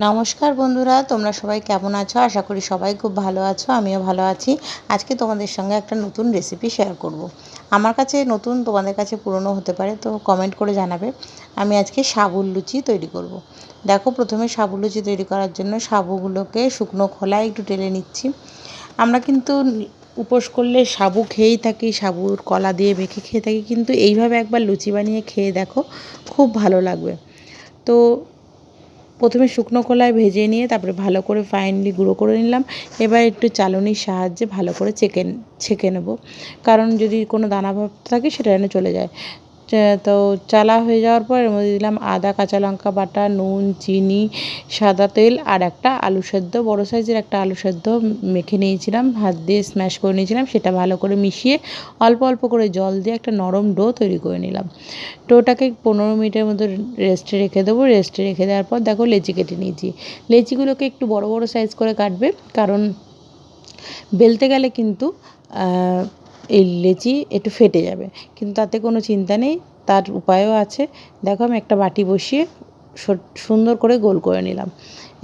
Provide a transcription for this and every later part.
নমস্কার বন্ধুরা, তোমরা সবাই কেমন আছো? আশা করি সবাই খুব ভালো আছো, আমিও ভালো আছি। আজকে তোমাদের সঙ্গে একটা নতুন রেসিপি শেয়ার করব। আমার কাছে নতুন, তোমাদের কাছে পুরনো হতে পারে, তো কমেন্ট করে জানাবে। আমি আজকে সাবুর লুচি তৈরি করব। দেখো, প্রথমে সাবুর লুচি তৈরি করার জন্য সাবুগুলোকে শুকনো খোলায় একটু টেলে নিচ্ছি। আমরা কিন্তু উপোস করলে সাবু খেয়েই থাকি সাবুর কলা দিয়ে মেখে খেয়ে থাকি, কিন্তু এইভাবে একবার লুচি বানিয়ে খেয়ে দেখো, খুব ভালো লাগবে। তো প্রথমে শুকনো কলায় ভেজে নিয়ে তারপরে ভালো করে ফাইনলি গুঁড়ো করে নিলাম। এবার একটু চালনির সাহায্যে ভালো করে চেকে ছেঁকে নেব। কারণ যদি কোনো দানা ভাব থাকে সেটা যেন চলে যায়। তো চালা হয়ে যাওয়ার পর এর মধ্যে দিলাম আদা, কাঁচা লঙ্কা বাটা, নুন, চিনি, সাদা তেল আর একটা আলু সেদ্ধ, বড়ো সাইজের একটা আলু সেদ্ধ মেখে নিয়েছিলাম, হাত দিয়ে স্ম্যাশ করে নিয়েছিলাম, সেটা ভালো করে মিশিয়ে অল্প অল্প করে জল দিয়ে একটা নরম ডো তৈরি করে নিলাম। ডোটাকে পনেরো মিনিটের মতো রেস্টে রেখে দেবো রেস্টে রেখে দেওয়ার পর দেখো লেচি কেটে নিয়েছি। লেচিগুলোকে একটু বড় বড় সাইজ করে কাটবে, কারণ বেলতে গেলে কিন্তু এই লেচি একটু ফেটে যাবে। কিন্তু তাতে কোনো চিন্তা নেই, তার উপায়ও আছে। দেখো আমি একটা বাটি বসিয়ে সুন্দর করে গোল করে নিলাম।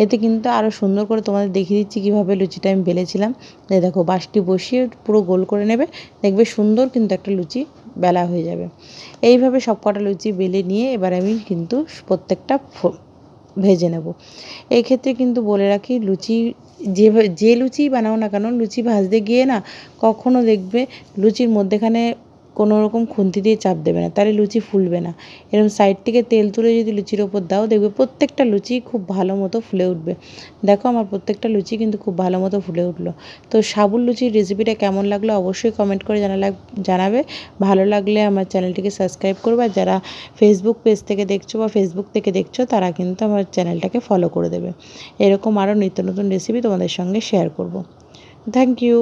এতে কিন্তু আরও সুন্দর করে তোমাদের দেখিয়ে দিচ্ছি কীভাবে লুচিটা আমি বেলেছিলাম। এই দেখো বাসটি বসিয়ে পুরো গোল করে নেবে, দেখবে সুন্দর কিন্তু একটা লুচি বেলা হয়ে যাবে। এইভাবে সব কটা লুচি বেলে নিয়ে এবার আমি কিন্তু প্রত্যেকটা ভেজে নেব। ক্ষেত্রে কিন্তু বলে রাখি, লুচি যে যে লুচি বানাও না কেন, লুচি ভাজতে গিয়ে না কখনো দেখবে লুচির মধ্যেখানে কোনো রকম খুন্তি দিয়ে চাপ দেবে না, তাহলে লুচি ফুলবে না। এরকম সাইড থেকে তেল তুলে যদি লুচির ওপর দাও, দেখবে প্রত্যেকটা লুচি খুব ভালো মতো ফুলে উঠবে। দেখো আমার প্রত্যেকটা লুচি কিন্তু খুব ভালো মতো ফুলে উঠল। তো সাবুর লুচির রেসিপিটা কেমন লাগল অবশ্যই কমেন্ট করে জানা জানাবে। ভালো লাগলে আমার চ্যানেলটিকে সাবস্ক্রাইব করবে, আর যারা ফেসবুক পেজ থেকে দেখছ বা ফেসবুক থেকে দেখছ, তারা কিন্তু আমার চ্যানেলটাকে ফলো করে দেবে। এরকম আরও নিত্য নতুন রেসিপি তোমাদের সঙ্গে শেয়ার করব। Thank you